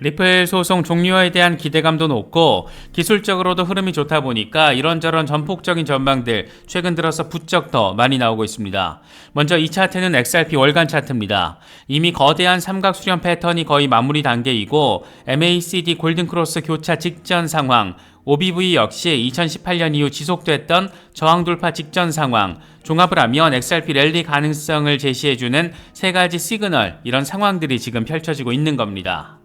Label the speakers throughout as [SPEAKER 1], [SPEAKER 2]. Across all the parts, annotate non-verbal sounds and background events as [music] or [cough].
[SPEAKER 1] 리플 소송 종료에 대한 기대감도 높고 기술적으로도 흐름이 좋다 보니까 이런저런 전폭적인 전망들 최근 들어서 부쩍 더 많이 나오고 있습니다. 먼저 이 차트는 XRP 월간 차트입니다. 이미 거대한 삼각 수렴 패턴이 거의 마무리 단계이고 MACD 골든크로스 교차 직전 상황 OBV 역시 2018년 이후 지속됐던 저항 돌파 직전 상황, 종합을 하면 XRP 랠리 가능성을 제시해주는 세 가지 시그널, 이런 상황들이 지금 펼쳐지고 있는 겁니다.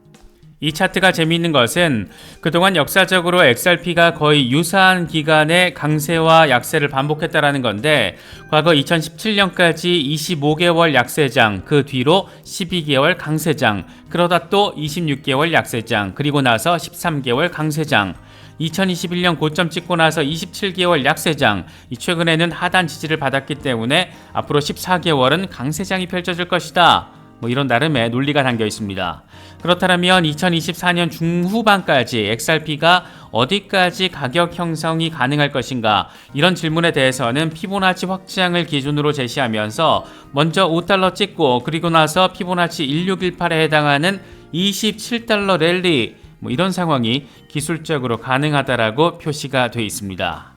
[SPEAKER 1] 이 차트가 재미있는 것은 그동안 역사적으로 XRP가 거의 유사한 기간에 강세와 약세를 반복했다라는 건데 과거 2017년까지 25개월 약세장, 그 뒤로 12개월 강세장, 그러다 또 26개월 약세장, 그리고 나서 13개월 강세장, 2021년 고점 찍고 나서 27개월 약세장, 최근에는 하단 지지를 받았기 때문에 앞으로 14개월은 강세장이 펼쳐질 것이다. 뭐 이런 나름의 논리가 담겨 있습니다. 그렇다면 2024년 중후반까지 XRP가 어디까지 가격 형성이 가능할 것인가? 이런 질문에 대해서는 피보나치 확장을 기준으로 제시하면서 먼저 5달러 찍고 그리고 나서 피보나치 1618에 해당하는 27달러 랠리 뭐 이런 상황이 기술적으로 가능하다라고 표시가 되어 있습니다.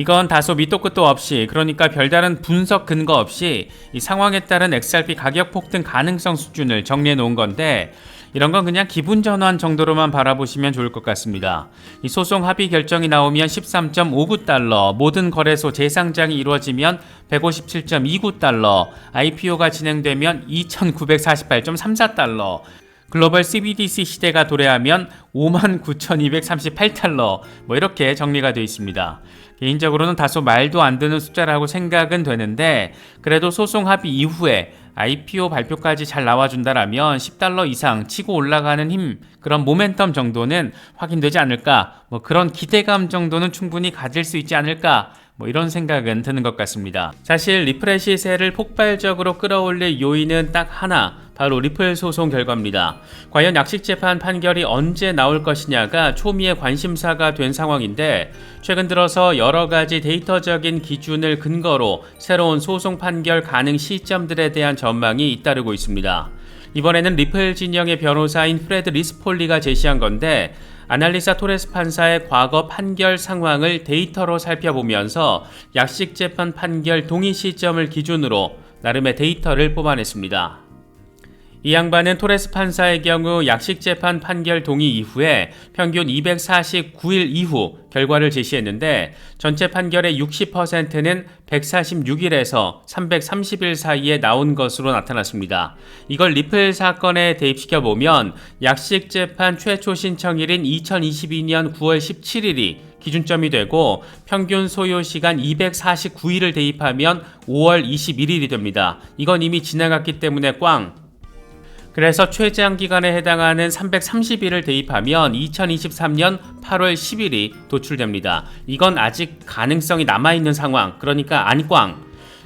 [SPEAKER 1] 이건 다소 밑도 끝도 없이 그러니까 별다른 분석 근거 없이 이 상황에 따른 XRP 가격 폭등 가능성 수준을 정리해 놓은 건데 이런 건 그냥 기분 전환 정도로만 바라보시면 좋을 것 같습니다. 이 소송 합의 결정이 나오면 13.59달러, 모든 거래소 재상장이 이루어지면 157.29달러, IPO가 진행되면 2,948.34달러, 글로벌 CBDC 시대가 도래하면 59,238달러 뭐 이렇게 정리가 되어 있습니다. 개인적으로는 다소 말도 안 되는 숫자라고 생각은 되는데 그래도 소송 합의 이후에 IPO 발표까지 잘 나와준다라면 10달러 이상 치고 올라가는 힘, 그런 모멘텀 정도는 확인되지 않을까, 뭐 그런 기대감 정도는 충분히 가질 수 있지 않을까, 뭐 이런 생각은 드는 것 같습니다. 사실 리플의 시세를 폭발적으로 끌어올릴 요인은 딱 하나, 바로 리플 소송 결과입니다. 과연 약식 재판 판결이 언제 나올 것이냐가 초미의 관심사가 된 상황인데 최근 들어서 여러 가지 데이터적인 기준을 근거로 새로운 소송 판결 가능 시점들에 대한 전망이 잇따르고 있습니다. 이번에는 리플 진영의 변호사인 프레드 리스폴리가 제시한 건데 아날리사 토레스 판사의 과거 판결 상황을 데이터로 살펴보면서 약식 재판 판결 동의 시점을 기준으로 나름의 데이터를 뽑아냈습니다. 이 양반은 토레스 판사의 경우 약식 재판 판결 동의 이후에 평균 249일 이후 결과를 제시했는데 전체 판결의 60%는 146일에서 330일 사이에 나온 것으로 나타났습니다. 이걸 리플 사건에 대입시켜 보면 약식 재판 최초 신청일인 2022년 9월 17일이 기준점이 되고 평균 소요 시간 249일을 대입하면 5월 21일이 됩니다. 이건 이미 지나갔기 때문에 꽝 그래서 최장 기간에 해당하는 330일을 대입하면 2023년 8월 10일이 도출됩니다. 이건 아직 가능성이 남아있는 상황, 그러니까 안꽝.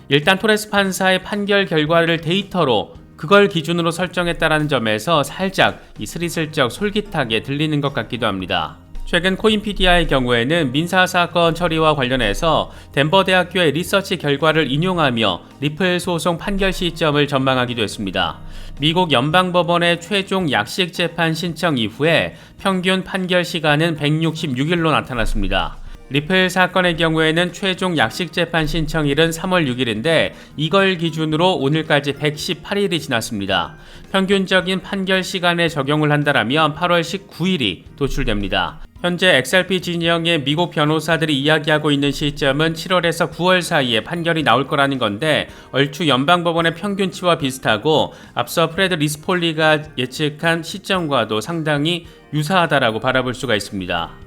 [SPEAKER 1] 일단 토레스 판사의 판결 결과를 데이터로 그걸 기준으로 설정했다라는 점에서 살짝 이 스리슬쩍 솔깃하게 들리는 것 같기도 합니다. 최근 코인피디아의 경우에는 민사 사건 처리와 관련해서 덴버 대학교의 리서치 결과를 인용하며 리플 소송 판결 시점을 전망하기도 했습니다. 미국 연방법원의 최종 약식 재판 신청 이후에 평균 판결 시간은 166일로 나타났습니다. 리플 사건의 경우에는 최종 약식 재판 신청일은 3월 6일인데 이걸 기준으로 오늘까지 118일이 지났습니다. 평균적인 판결 시간에 적용을 한다면 8월 19일이 도출됩니다. 현재 XRP 진영의 미국 변호사들이 이야기하고 있는 시점은 7월에서 9월 사이에 판결이 나올 거라는 건데 얼추 연방법원의 평균치와 비슷하고 앞서 프레드 리스폴리가 예측한 시점과도 상당히 유사하다라고 바라볼 수가 있습니다.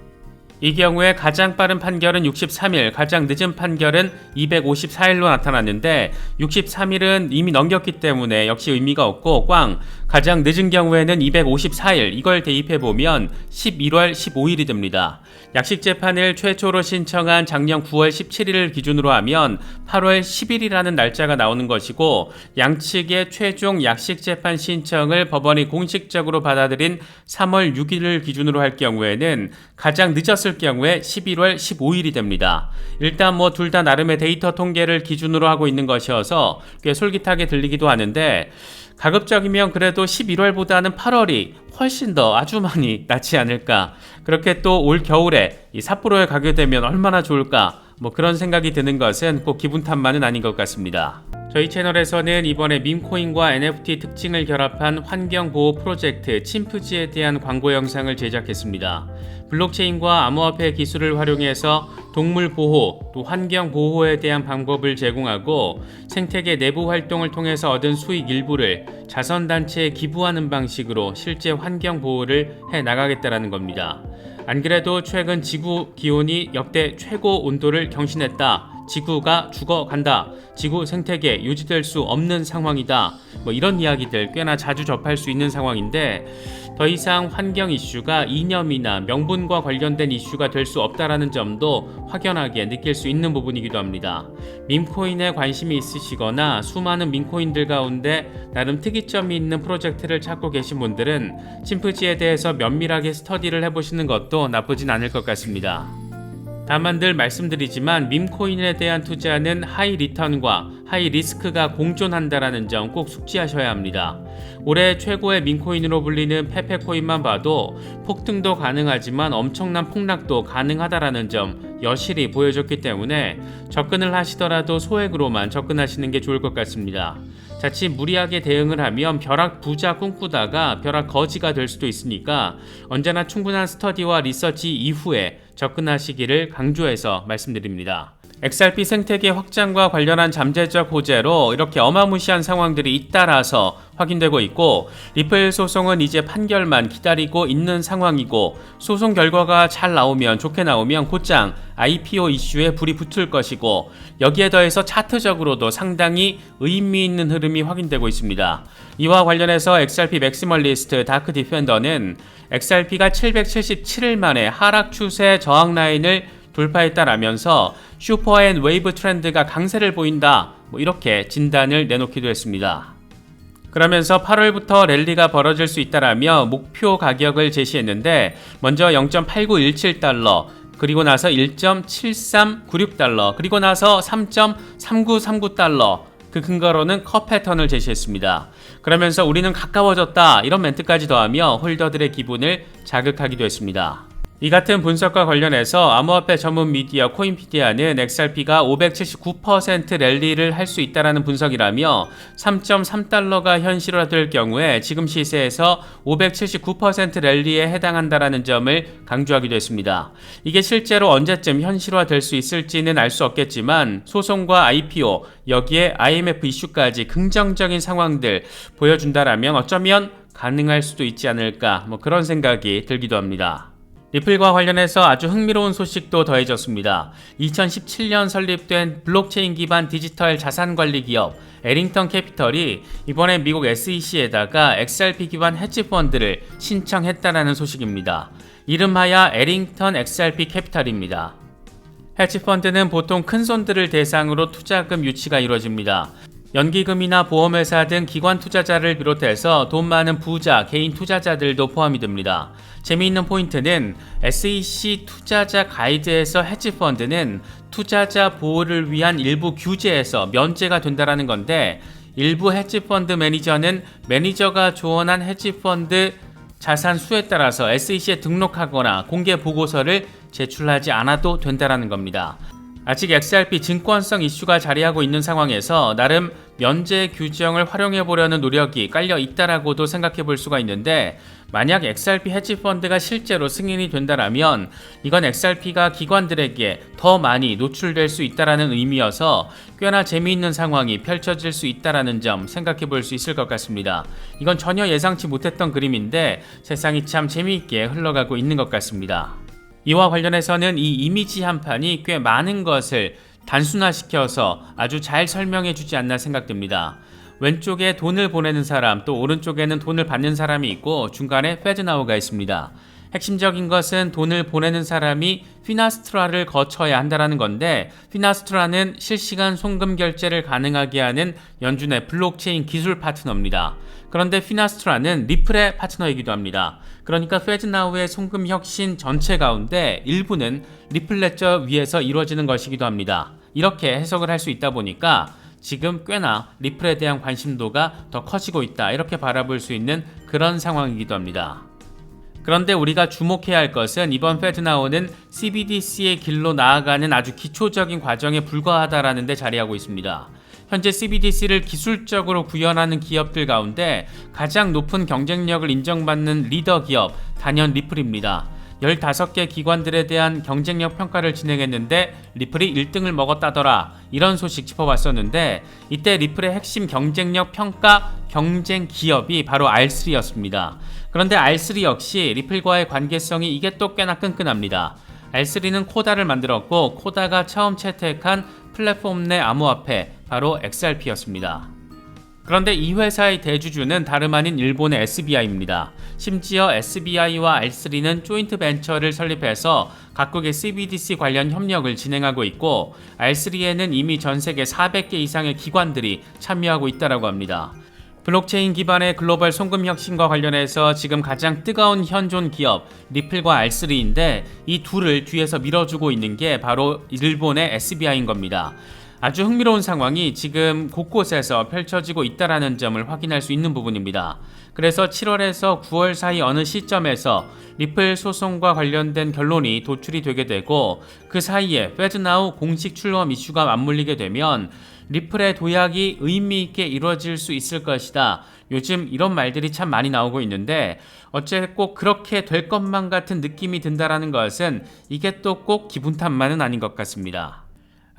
[SPEAKER 1] 이 경우에 가장 빠른 판결은 63일, 가장 늦은 판결은 254일로 나타났는데 63일은 이미 넘겼기 때문에 역시 의미가 없고 꽝 가장 늦은 경우에는 254일 이걸 대입해 보면 11월 15일이 됩니다. 약식 재판을 최초로 신청한 작년 9월 17일을 기준으로 하면 8월 10일이라는 날짜가 나오는 것이고 양측의 최종 약식 재판 신청을 법원이 공식적으로 받아들인 3월 6일을 기준으로 할 경우에는 가장 늦었을 경우에 11월 15일이 됩니다. 일단 뭐 둘 다 나름의 데이터 통계를 기준으로 하고 있는 것이어서 꽤 솔깃하게 들리기도 하는데 가급적이면 그래도 11월보다는 8월이 훨씬 더 아주 많이 [laughs] 낫지 않을까. 그렇게 또 올 겨울에 이 삿포로에 가게 되면 얼마나 좋을까. 뭐 그런 생각이 드는 것은 꼭 기분 탓만은 아닌 것 같습니다. 저희 채널에서는 이번에 밈코인과 NFT 특징을 결합한 환경보호 프로젝트 침프지에 대한 광고 영상을 제작했습니다. 블록체인과 암호화폐 기술을 활용해서 동물 보호, 또 환경 보호에 대한 방법을 제공하고 생태계 내부 활동을 통해서 얻은 수익 일부를 자선단체에 기부하는 방식으로 실제 환경 보호를 해 나가겠다라는 겁니다. 안 그래도 최근 지구 기온이 역대 최고 온도를 경신했다. 지구가 죽어간다. 지구 생태계 유지될 수 없는 상황이다. 뭐 이런 이야기들 꽤나 자주 접할 수 있는 상황인데 더 이상 환경 이슈가 이념이나 명분과 관련된 이슈가 될 수 없다라는 점도 확연하게 느낄 수 있는 부분이기도 합니다. 밈코인에 관심이 있으시거나 수많은 밈코인들 가운데 나름 특이점이 있는 프로젝트를 찾고 계신 분들은 침프지에 대해서 면밀하게 스터디를 해보시는 것도 나쁘진 않을 것 같습니다. 다만 늘 말씀드리지만 밈코인에 대한 투자는 하이 리턴과 하이 리스크가 공존한다라는 점 꼭 숙지하셔야 합니다. 올해 최고의 밈코인으로 불리는 페페코인만 봐도 폭등도 가능하지만 엄청난 폭락도 가능하다라는 점 여실히 보여줬기 때문에 접근을 하시더라도 소액으로만 접근하시는 게 좋을 것 같습니다. 자칫 무리하게 대응을 하면 벼락 부자 꿈꾸다가 벼락 거지가 될 수도 있으니까 언제나 충분한 스터디와 리서치 이후에 접근하시기를 강조해서 말씀드립니다. XRP 생태계 확장과 관련한 잠재적 호재로 이렇게 어마무시한 상황들이 잇따라서 확인되고 있고 리플 소송은 이제 판결만 기다리고 있는 상황이고 소송 결과가 잘 나오면 좋게 나오면 곧장 IPO 이슈에 불이 붙을 것이고 여기에 더해서 차트적으로도 상당히 의미 있는 흐름이 확인되고 있습니다. 이와 관련해서 XRP 맥시멀리스트 다크 디펜더는 XRP가 777일 만에 하락 추세 저항 라인을 돌파했다라면서 슈퍼앤 웨이브 트렌드가 강세를 보인다. 뭐 이렇게 진단을 내놓기도 했습니다. 그러면서 8월부터 랠리가 벌어질 수 있다라며 목표 가격을 제시했는데 먼저 0.8917달러 그리고 나서 1.7396달러 그리고 나서 3.3939달러 그 근거로는 컵 패턴을 제시했습니다. 그러면서 우리는 가까워졌다 이런 멘트까지 더하며 홀더들의 기분을 자극하기도 했습니다. 이 같은 분석과 관련해서 암호화폐 전문 미디어 코인피디아는 XRP가 579% 랠리를 할 수 있다라는 분석이라며 3.3달러가 현실화될 경우에 지금 시세에서 579% 랠리에 해당한다라는 점을 강조하기도 했습니다. 이게 실제로 언제쯤 현실화될 수 있을지는 알 수 없겠지만 소송과 IPO 여기에 IMF 이슈까지 긍정적인 상황들 보여준다라면 어쩌면 가능할 수도 있지 않을까 뭐 그런 생각이 들기도 합니다. 리플과 관련해서 아주 흥미로운 소식도 더해졌습니다. 2017년 설립된 블록체인 기반 디지털 자산 관리 기업 에링턴 캐피털이 이번에 미국 SEC에다가 XRP 기반 헤지 펀드를 신청했다라는 소식입니다. 이름하여 에링턴 XRP 캐피털입니다. 헤지 펀드는 보통 큰 손들을 대상으로 투자금 유치가 이루어집니다. 연기금이나 보험회사 등 기관 투자자를 비롯해서 돈 많은 부자, 개인 투자자들도 포함이 됩니다. 재미있는 포인트는 SEC 투자자 가이드에서 헤지펀드는 투자자 보호를 위한 일부 규제에서 면제가 된다는 건데 일부 헤지펀드 매니저는 매니저가 조언한 헤지펀드 자산 수에 따라서 SEC에 등록하거나 공개 보고서를 제출하지 않아도 된다는 겁니다. 아직 XRP 증권성 이슈가 자리하고 있는 상황에서 나름 면제 규정을 활용해 보려는 노력이 깔려 있다라고도 생각해 볼 수가 있는데 만약 XRP 헤지 펀드가 실제로 승인이 된다라면 이건 XRP가 기관들에게 더 많이 노출될 수 있다라는 의미여서 꽤나 재미있는 상황이 펼쳐질 수 있다라는 점 생각해 볼 수 있을 것 같습니다. 이건 전혀 예상치 못했던 그림인데 세상이 참 재미있게 흘러가고 있는 것 같습니다. 이와 관련해서는 이 이미지 한 판이 꽤 많은 것을 단순화시켜서 아주 잘 설명해 주지 않나 생각됩니다. 왼쪽에 돈을 보내는 사람, 또 오른쪽에는 돈을 받는 사람이 있고 중간에 페드나우가 있습니다. 핵심적인 것은 돈을 보내는 사람이 피나스트라를 거쳐야 한다는 건데 피나스트라는 실시간 송금 결제를 가능하게 하는 연준의 블록체인 기술 파트너입니다. 그런데 피나스트라는 리플의 파트너이기도 합니다. 그러니까 페드나우의 송금 혁신 전체 가운데 일부는 리플 레저 위에서 이루어지는 것이기도 합니다. 이렇게 해석을 할 수 있다 보니까 지금 꽤나 리플에 대한 관심도가 더 커지고 있다. 이렇게 바라볼 수 있는 그런 상황이기도 합니다. 그런데 우리가 주목해야 할 것은 이번 페드 나오는 CBDC의 길로 나아가는 아주 기초적인 과정에 불과하다라는 데 자리하고 있습니다. 현재 CBDC를 기술적으로 구현하는 기업들 가운데 가장 높은 경쟁력을 인정받는 리더 기업 단연 리플입니다. 15개 기관들에 대한 경쟁력 평가를 진행했는데 리플이 1등을 먹었다더라 이런 소식 짚어봤었는데 이때 리플의 핵심 경쟁력 평가 경쟁 기업이 바로 R3였습니다. 그런데 R3 역시 리플과의 관계성이 이게 또 꽤나 끈끈합니다. R3는 코다를 만들었고 코다가 처음 채택한 플랫폼 내 암호화폐 바로 XRP였습니다. 그런데 이 회사의 대주주는 다름 아닌 일본의 SBI입니다. 심지어 SBI와 R3는 조인트 벤처를 설립해서 각국의 CBDC 관련 협력을 진행하고 있고 R3에는 이미 전 세계 400개 이상의 기관들이 참여하고 있다고 합니다. 블록체인 기반의 글로벌 송금 혁신과 관련해서 지금 가장 뜨거운 현존 기업 리플과 R3인데 이 둘을 뒤에서 밀어주고 있는 게 바로 일본의 SBI인 겁니다. 아주 흥미로운 상황이 지금 곳곳에서 펼쳐지고 있다라는 점을 확인할 수 있는 부분입니다. 그래서 7월에서 9월 사이 어느 시점에서 리플 소송과 관련된 결론이 도출이 되게 되고 그 사이에 페드나우 공식 출범 이슈가 맞물리게 되면 리플의 도약이 의미 있게 이루어질 수 있을 것이다. 요즘 이런 말들이 참 많이 나오고 있는데 어째 꼭 그렇게 될 것만 같은 느낌이 든다라는 것은 이게 또 꼭 기분 탓만은 아닌 것 같습니다.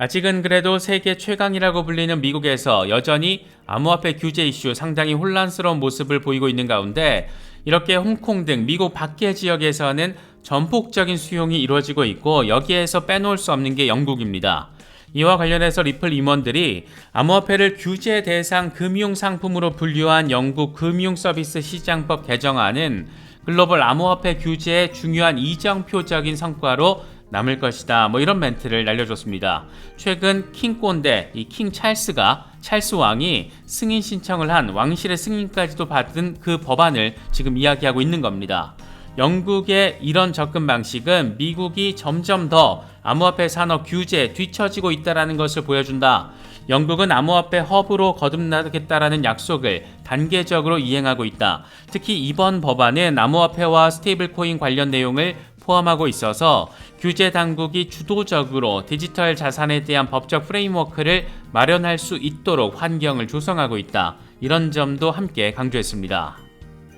[SPEAKER 1] 아직은 그래도 세계 최강이라고 불리는 미국에서 여전히 암호화폐 규제 이슈 상당히 혼란스러운 모습을 보이고 있는 가운데 이렇게 홍콩 등 미국 밖의 지역에서는 전폭적인 수용이 이루어지고 있고 여기에서 빼놓을 수 없는 게 영국입니다. 이와 관련해서 리플 임원들이 암호화폐를 규제 대상 금융 상품으로 분류한 영국 금융 서비스 시장법 개정안은 글로벌 암호화폐 규제의 중요한 이정표적인 성과로 남을 것이다. 뭐 이런 멘트를 날려줬습니다. 최근 킹 꼰대 이 킹 찰스가 찰스 왕이 승인 신청을 한 왕실의 승인까지도 받은 그 법안을 지금 이야기하고 있는 겁니다. 영국의 이런 접근 방식은 미국이 점점 더 암호화폐 산업 규제에 뒤처지고 있다는 것을 보여준다. 영국은 암호화폐 허브로 거듭나겠다라는 약속을 단계적으로 이행하고 있다. 특히 이번 법안은 암호화폐와 스테이블코인 관련 내용을 포함하고 있어서 규제 당국이 주도적으로 디지털 자산에 대한 법적 프레임워크를 마련할 수 있도록 환경을 조성하고 있다. 이런 점도 함께 강조했습니다.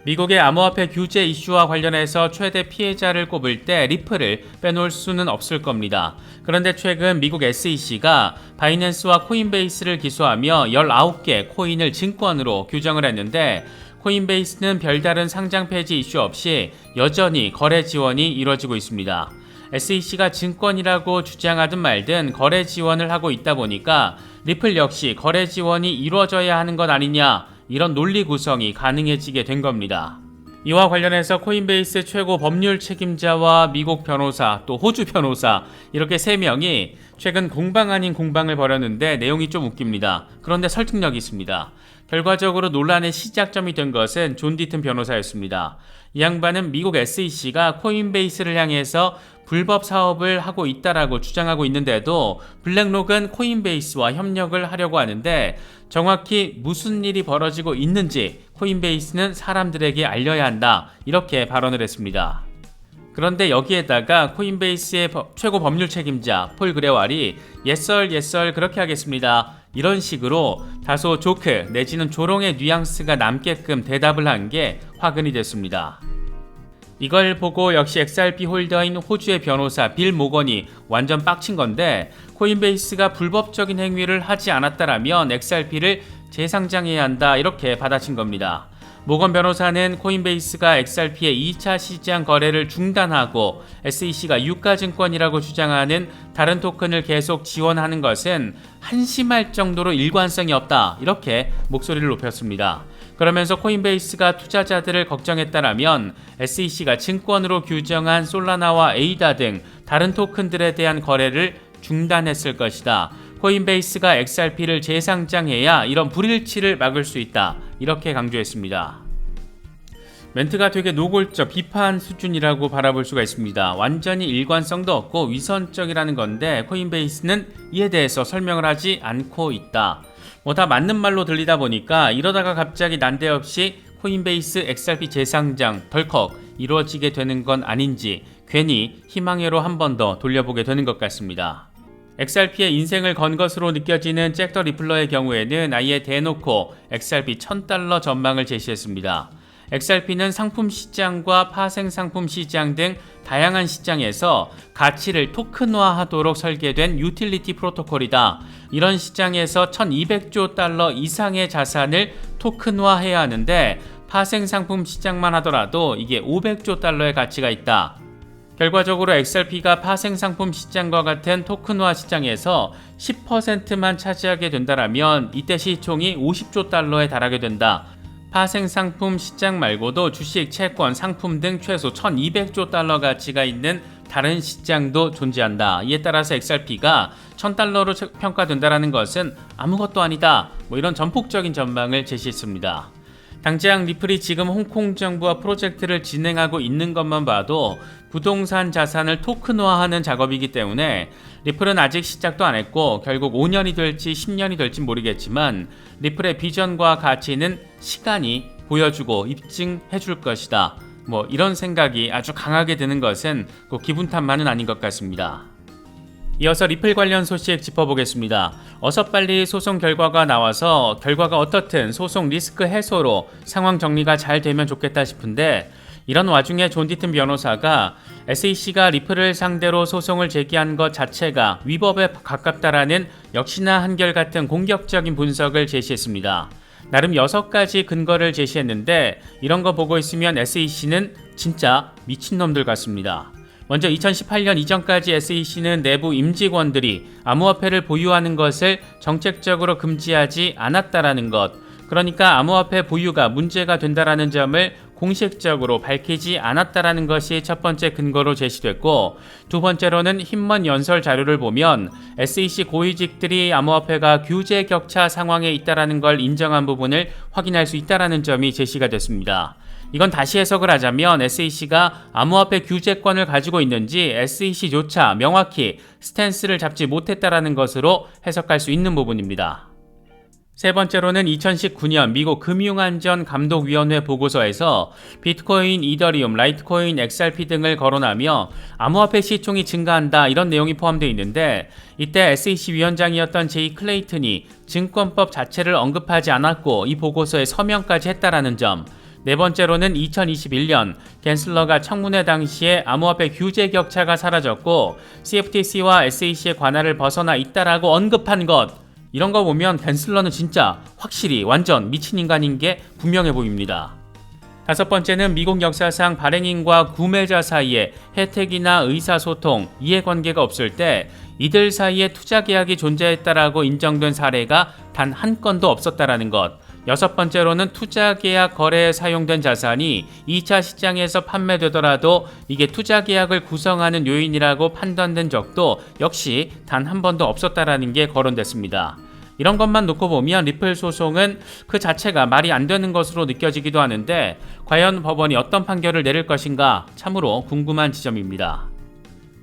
[SPEAKER 1] 미국의 암호화폐 규제 이슈와 관련해서 최대 피해자를 꼽을 때 리플을 빼놓을 수는 없을 겁니다. 그런데 최근 미국 SEC가 바이낸스와 코인베이스를 기소하며 19개 코인을 증권으로 규정을 했는데 코인베이스는 별다른 상장 폐지 이슈 없이 여전히 거래 지원이 이루어지고 있습니다. SEC가 증권이라고 주장하든 말든 거래 지원을 하고 있다 보니까 리플 역시 거래 지원이 이루어져야 하는 것 아니냐 이런 논리 구성이 가능해지게 된 겁니다. 이와 관련해서 코인베이스 최고 법률 책임자와 미국 변호사 또 호주 변호사 이렇게 세 명이 최근 공방 아닌 공방을 벌였는데 내용이 좀 웃깁니다. 그런데 설득력이 있습니다. 결과적으로 논란의 시작점이 된 것은 존 디튼 변호사였습니다. 이 양반은 미국 SEC가 코인베이스를 향해서 불법 사업을 하고 있다라고 주장하고 있는데도 블랙록은 코인베이스와 협력을 하려고 하는데 정확히 무슨 일이 벌어지고 있는지 코인베이스는 사람들에게 알려야 한다. 이렇게 발언을 했습니다. 그런데 여기에다가 코인베이스의 최고 법률 책임자 폴 그레왈이 예썰 예썰 그렇게 하겠습니다. 이런 식으로 다소 조크 내지는 조롱의 뉘앙스가 남게끔 대답을 한 게 화근이 됐습니다. 이걸 보고 역시 XRP 홀더인 호주의 변호사 빌 모건이 완전 빡친 건데 코인베이스가 불법적인 행위를 하지 않았다라면 XRP를 재상장해야 한다 이렇게 받아친 겁니다. 모건 변호사는 코인베이스가 XRP의 2차 시장 거래를 중단하고 SEC가 유가증권이라고 주장하는 다른 토큰을 계속 지원하는 것은 한심할 정도로 일관성이 없다. 이렇게 목소리를 높였습니다. 그러면서 코인베이스가 투자자들을 걱정했다라면 SEC가 증권으로 규정한 솔라나와 에이다 등 다른 토큰들에 대한 거래를 중단했을 것이다. 코인베이스가 XRP를 재상장해야 이런 불일치를 막을 수 있다. 이렇게 강조했습니다. 멘트가 되게 노골적 비판 수준이라고 바라볼 수가 있습니다. 완전히 일관성도 없고 위선적이라는 건데 코인베이스는 이에 대해서 설명을 하지 않고 있다. 뭐 다 맞는 말로 들리다 보니까 이러다가 갑자기 난데없이 코인베이스 XRP 재상장 덜컥 이루어지게 되는 건 아닌지 괜히 희망회로 한 번 더 돌려보게 되는 것 같습니다. XRP의 인생을 건 것으로 느껴지는 잭더 리플러의 경우에는 아예 대놓고 XRP 1000달러 전망을 제시했습니다. XRP는 상품 시장과 파생 상품 시장 등 다양한 시장에서 가치를 토큰화하도록 설계된 유틸리티 프로토콜이다. 이런 시장에서 1200조 달러 이상의 자산을 토큰화해야 하는데 파생 상품 시장만 하더라도 이게 500조 달러의 가치가 있다. 결과적으로 XRP가 파생 상품 시장과 같은 토큰화 시장에서 10%만 차지하게 된다면 이때 시총이 50조 달러에 달하게 된다. 파생 상품 시장 말고도 주식, 채권, 상품 등 최소 1200조 달러 가치가 있는 다른 시장도 존재한다. 이에 따라서 XRP가 1000달러로 평가된다는 것은 아무것도 아니다. 뭐 이런 전폭적인 전망을 제시했습니다. 당장 리플이 지금 홍콩 정부와 프로젝트를 진행하고 있는 것만 봐도 부동산 자산을 토큰화하는 작업이기 때문에 리플은 아직 시작도 안 했고 결국 5년이 될지 10년이 될지 모르겠지만 리플의 비전과 가치는 시간이 보여주고 입증해 줄 것이다. 뭐 이런 생각이 아주 강하게 드는 것은 꼭 기분 탓만은 아닌 것 같습니다. 이어서 리플 관련 소식 짚어보겠습니다. 어서 빨리 소송 결과가 나와서 결과가 어떻든 소송 리스크 해소로 상황 정리가 잘 되면 좋겠다 싶은데 이런 와중에 존 디튼 변호사가 SEC가 리플을 상대로 소송을 제기한 것 자체가 위법에 가깝다라는 역시나 한결같은 공격적인 분석을 제시했습니다. 나름 6가지 근거를 제시했는데 이런 거 보고 있으면 SEC는 진짜 미친놈들 같습니다. 먼저 2018년 이전까지 SEC는 내부 임직원들이 암호화폐를 보유하는 것을 정책적으로 금지하지 않았다라는 것. 그러니까 암호화폐 보유가 문제가 된다라는 점을 공식적으로 밝히지 않았다라는 것이 첫 번째 근거로 제시됐고 두 번째로는 힘먼 연설 자료를 보면 SEC 고위직들이 암호화폐가 규제 격차 상황에 있다라는 걸 인정한 부분을 확인할 수 있다라는 점이 제시가 됐습니다. 이건 다시 해석을 하자면 SEC가 암호화폐 규제권을 가지고 있는지 SEC조차 명확히 스탠스를 잡지 못했다라는 것으로 해석할 수 있는 부분입니다. 세 번째로는 2019년 미국 금융안전 감독위원회 보고서에서 비트코인, 이더리움, 라이트코인, XRP 등을 거론하며 암호화폐 시총이 증가한다 이런 내용이 포함되어 있는데 이때 SEC 위원장이었던 제이 클레이튼이 증권법 자체를 언급하지 않았고 이 보고서에 서명까지 했다라는 점. 네 번째로는 2021년 겐슬러가 청문회 당시에 암호화폐 규제 격차가 사라졌고 CFTC와 SEC의 관할을 벗어나 있다라고 언급한 것 이런 거 보면 댄슬러는 진짜 확실히 완전 미친 인간인 게 분명해 보입니다. 다섯 번째는 미국 역사상 발행인과 구매자 사이에 혜택이나 의사소통, 이해관계가 없을 때 이들 사이에 투자 계약이 존재했다라고 인정된 사례가 단 한 건도 없었다라는 것. 여섯 번째로는 투자 계약 거래에 사용된 자산이 2차 시장에서 판매되더라도 이게 투자 계약을 구성하는 요인이라고 판단된 적도 역시 단 한 번도 없었다라는 게 거론됐습니다. 이런 것만 놓고 보면 리플 소송은 그 자체가 말이 안 되는 것으로 느껴지기도 하는데 과연 법원이 어떤 판결을 내릴 것인가 참으로 궁금한 지점입니다.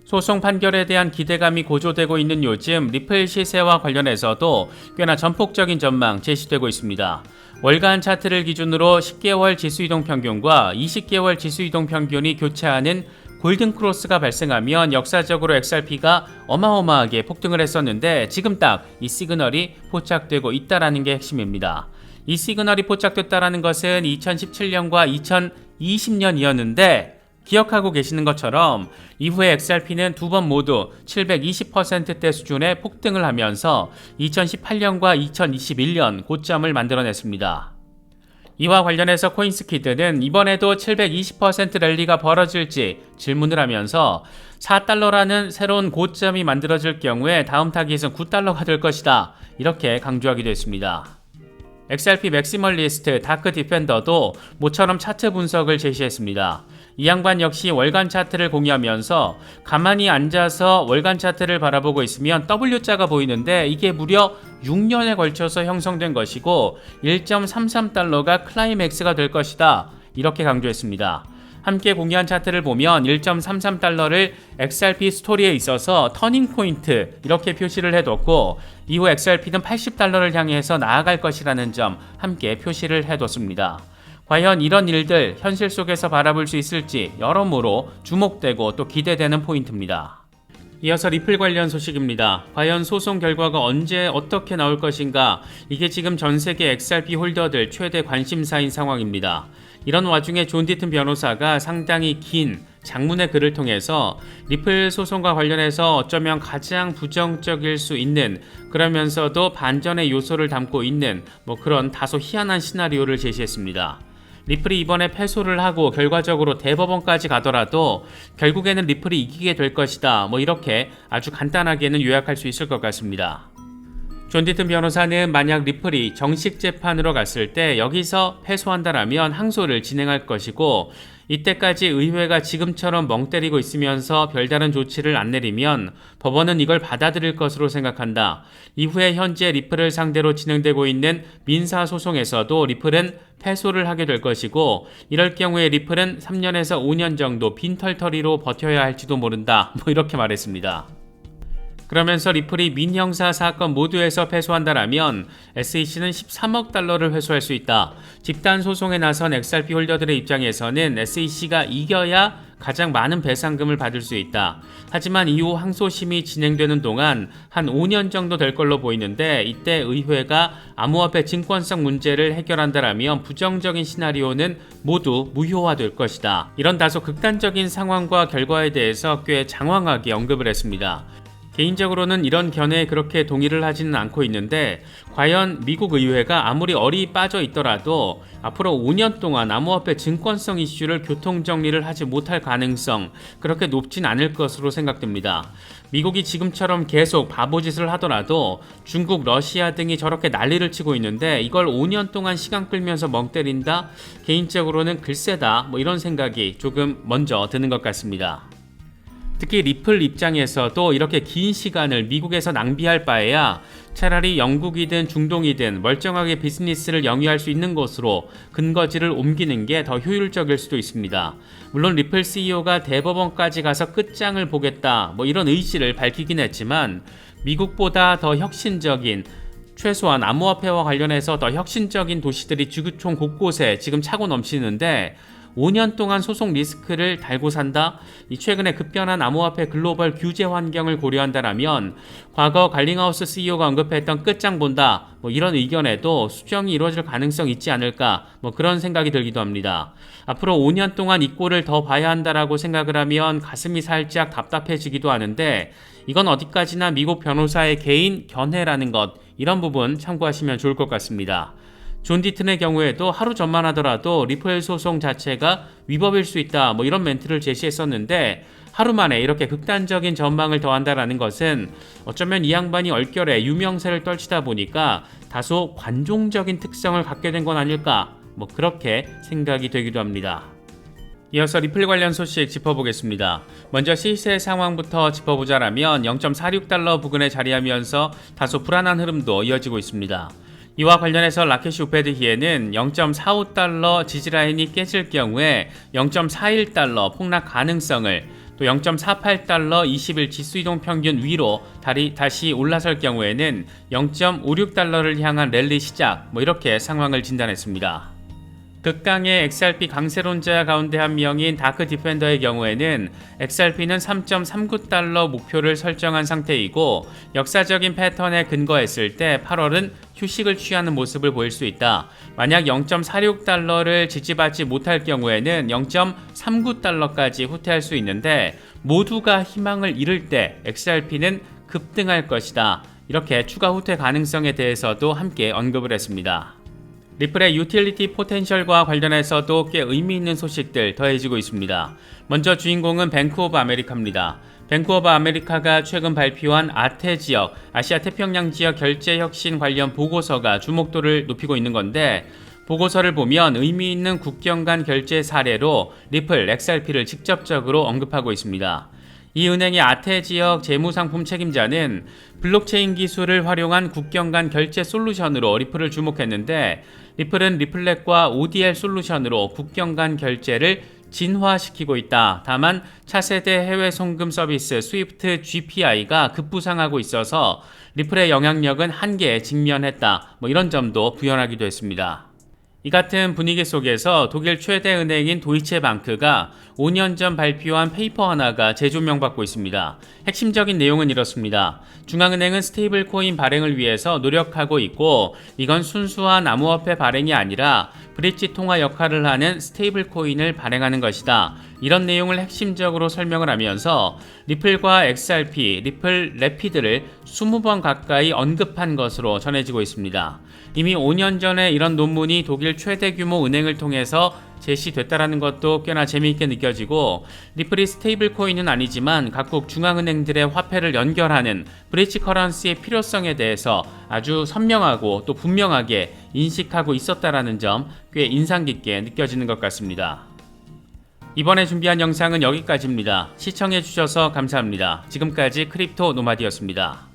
[SPEAKER 1] 소송 판결에 대한 기대감이 고조되고 있는 요즘 리플 시세와 관련해서도 꽤나 전폭적인 전망 제시되고 있습니다. 월간 차트를 기준으로 10개월 지수 이동 평균과 20개월 지수 이동 평균이 교차하는 골든 크로스가 발생하면 역사적으로 XRP가 어마어마하게 폭등을 했었는데 지금 딱 이 시그널이 포착되고 있다라는 게 핵심입니다. 이 시그널이 포착됐다라는 것은 2017년과 2020년이었는데 기억하고 계시는 것처럼 이후에 XRP는 두 번 모두 720%대 수준의 폭등을 하면서 2018년과 2021년 고점을 만들어냈습니다. 이와 관련해서 코인스키드는 이번에도 720% 랠리가 벌어질지 질문을 하면서 4달러라는 새로운 고점이 만들어질 경우에 다음 타깃은 9달러가 될 것이다. 이렇게 강조하기도 했습니다. XRP 맥시멀리스트 다크 디펜더도 모처럼 차트 분석을 제시했습니다. 이 양반 역시 월간 차트를 공유하면서 가만히 앉아서 월간 차트를 바라보고 있으면 W자가 보이는데 이게 무려 6년에 걸쳐서 형성된 것이고 1.33달러가 클라이맥스가 될 것이다. 이렇게 강조했습니다. 함께 공개한 차트를 보면 1.33달러를 XRP 스토리에 있어서 터닝 포인트 이렇게 표시를 해뒀고 이후 XRP는 80달러를 향해서 나아갈 것이라는 점 함께 표시를 해뒀습니다. 과연 이런 일들 현실 속에서 바라볼 수 있을지 여러모로 주목되고 또 기대되는 포인트입니다. 이어서 리플 관련 소식입니다. 과연 소송 결과가 언제 어떻게 나올 것인가? 이게 지금 전 세계 XRP 홀더들 최대 관심사인 상황입니다. 이런 와중에 존 디튼 변호사가 상당히 긴 장문의 글을 통해서 리플 소송과 관련해서 어쩌면 가장 부정적일 수 있는 그러면서도 반전의 요소를 담고 있는 뭐 그런 다소 희한한 시나리오를 제시했습니다. 리플이 이번에 패소를 하고 결과적으로 대법원까지 가더라도 결국에는 리플이 이기게 될 것이다. 뭐 이렇게 아주 간단하게는 요약할 수 있을 것 같습니다. 존 디튼 변호사는 만약 리플이 정식 재판으로 갔을 때 여기서 패소한다라면 항소를 진행할 것이고 이때까지 의회가 지금처럼 멍 때리고 있으면서 별다른 조치를 안 내리면 법원은 이걸 받아들일 것으로 생각한다. 이후에 현재 리플을 상대로 진행되고 있는 민사 소송에서도 리플은 패소를 하게 될 것이고 이럴 경우에 리플은 3년에서 5년 정도 빈털터리로 버텨야 할지도 모른다. 뭐 이렇게 말했습니다. 그러면서 리플이 민형사 사건 모두에서 패소한다라면 SEC는 13억 달러를 회수할 수 있다. 집단 소송에 나선 XRP 홀더들의 입장에서는 SEC가 이겨야 가장 많은 배상금을 받을 수 있다. 하지만 이후 항소심이 진행되는 동안 한 5년 정도 될 걸로 보이는데 이때 의회가 암호화폐 증권성 문제를 해결한다라면 부정적인 시나리오는 모두 무효화될 것이다. 이런 다소 극단적인 상황과 결과에 대해서 꽤 장황하게 언급을 했습니다. 개인적으로는 이런 견해에 그렇게 동의를 하지는 않고 있는데 과연 미국 의회가 아무리 얼이 빠져 있더라도 앞으로 5년 동안 암호화폐 증권성 이슈를 교통 정리를 하지 못할 가능성 그렇게 높진 않을 것으로 생각됩니다. 미국이 지금처럼 계속 바보짓을 하더라도 중국, 러시아 등이 저렇게 난리를 치고 있는데 이걸 5년 동안 시간 끌면서 멍 때린다? 개인적으로는 글쎄다. 뭐 이런 생각이 조금 먼저 드는 것 같습니다. 특히 리플 입장에서도 이렇게 긴 시간을 미국에서 낭비할 바에야 차라리 영국이든 중동이든 멀쩡하게 비즈니스를 영위할 수 있는 곳으로 근거지를 옮기는 게 더 효율적일 수도 있습니다. 물론 리플 CEO가 대법원까지 가서 끝장을 보겠다 뭐 이런 의지를 밝히긴 했지만 미국보다 더 혁신적인 최소한 암호화폐와 관련해서 더 혁신적인 도시들이 지구촌 곳곳에 지금 차고 넘치는데 5년 동안 소송 리스크를 달고 산다? 이 최근에 급변한 암호화폐 글로벌 규제 환경을 고려한다라면 과거 갈링하우스 CEO가 언급했던 끝장 본다. 뭐 이런 의견에도 수정이 이루어질 가능성 있지 않을까? 뭐 그런 생각이 들기도 합니다. 앞으로 5년 동안 이 꼴을 더 봐야 한다라고 생각을 하면 가슴이 살짝 답답해지기도 하는데 이건 어디까지나 미국 변호사의 개인 견해라는 것 이런 부분 참고하시면 좋을 것 같습니다. 존 디튼의 경우에도 하루 전만 하더라도 리플 소송 자체가 위법일 수 있다 뭐 이런 멘트를 제시했었는데 하루 만에 이렇게 극단적인 전망을 더한다라는 것은 어쩌면 이 양반이 얼결에 유명세를 떨치다 보니까 다소 관종적인 특성을 갖게 된 건 아닐까 뭐 그렇게 생각이 되기도 합니다. 이어서 리플 관련 소식 짚어보겠습니다. 먼저 시세 상황부터 짚어보자라면 0.46달러 부근에 자리하면서 다소 불안한 흐름도 이어지고 있습니다. 이와 관련해서 라켓 우페드히에는 0.45달러 지지라인이 깨질 경우에 0.41달러 폭락 가능성을 또 0.48달러 20일 지수 이동 평균 위로 다시 올라설 경우에는 0.56달러를 향한 랠리 시작 뭐 이렇게 상황을 진단했습니다. 극강의 XRP 강세론자 가운데 한 명인 다크 디펜더의 경우에는 XRP는 3.39달러 목표를 설정한 상태이고 역사적인 패턴에 근거했을 때 8월은 휴식을 취하는 모습을 보일 수 있다. 만약 0.46달러를 지지받지 못할 경우에는 0.39달러까지 후퇴할 수 있는데 모두가 희망을 잃을 때 XRP는 급등할 것이다. 이렇게 추가 후퇴 가능성에 대해서도 함께 언급을 했습니다. 리플의 유틸리티 포텐셜과 관련해서도 꽤 의미 있는 소식들 더해지고 있습니다. 먼저 주인공은 뱅크 오브 아메리카입니다. 뱅크 오브 아메리카가 최근 발표한 아태 지역, 아시아 태평양 지역 결제 혁신 관련 보고서가 주목도를 높이고 있는 건데 보고서를 보면 의미 있는 국경 간 결제 사례로 리플, XRP를 직접적으로 언급하고 있습니다. 이 은행의 아태 지역 재무상품 책임자는 블록체인 기술을 활용한 국경 간 결제 솔루션으로 리플을 주목했는데 리플은 리플렛과 ODL 솔루션으로 국경 간 결제를 진화시키고 있다. 다만 차세대 해외 송금 서비스 스위프트 GPI가 급부상하고 있어서 리플의 영향력은 한계에 직면했다. 뭐 이런 점도 부연하기도 했습니다. 이 같은 분위기 속에서 독일 최대 은행인 도이체방크가 5년 전 발표한 페이퍼 하나가 재조명받고 있습니다. 핵심적인 내용은 이렇습니다. 중앙은행은 스테이블 코인 발행을 위해서 노력하고 있고 이건 순수한 암호화폐 발행이 아니라 브릿지 통화 역할을 하는 스테이블 코인을 발행하는 것이다. 이런 내용을 핵심적으로 설명을 하면서 리플과 XRP, 리플 레피드를 20번 가까이 언급한 것으로 전해지고 있습니다. 이미 5년 전에 이런 논문이 독일 최대 규모 은행을 통해서 제시됐다라는 것도 꽤나 재미있게 느껴지고 리플이 스테이블 코인은 아니지만 각국 중앙은행들의 화폐를 연결하는 브릿지 커런시의 필요성에 대해서 아주 선명하고 또 분명하게 인식하고 있었다라는 점 꽤 인상 깊게 느껴지는 것 같습니다. 이번에 준비한 영상은 여기까지입니다. 시청해주셔서 감사합니다. 지금까지 크립토 노마디였습니다.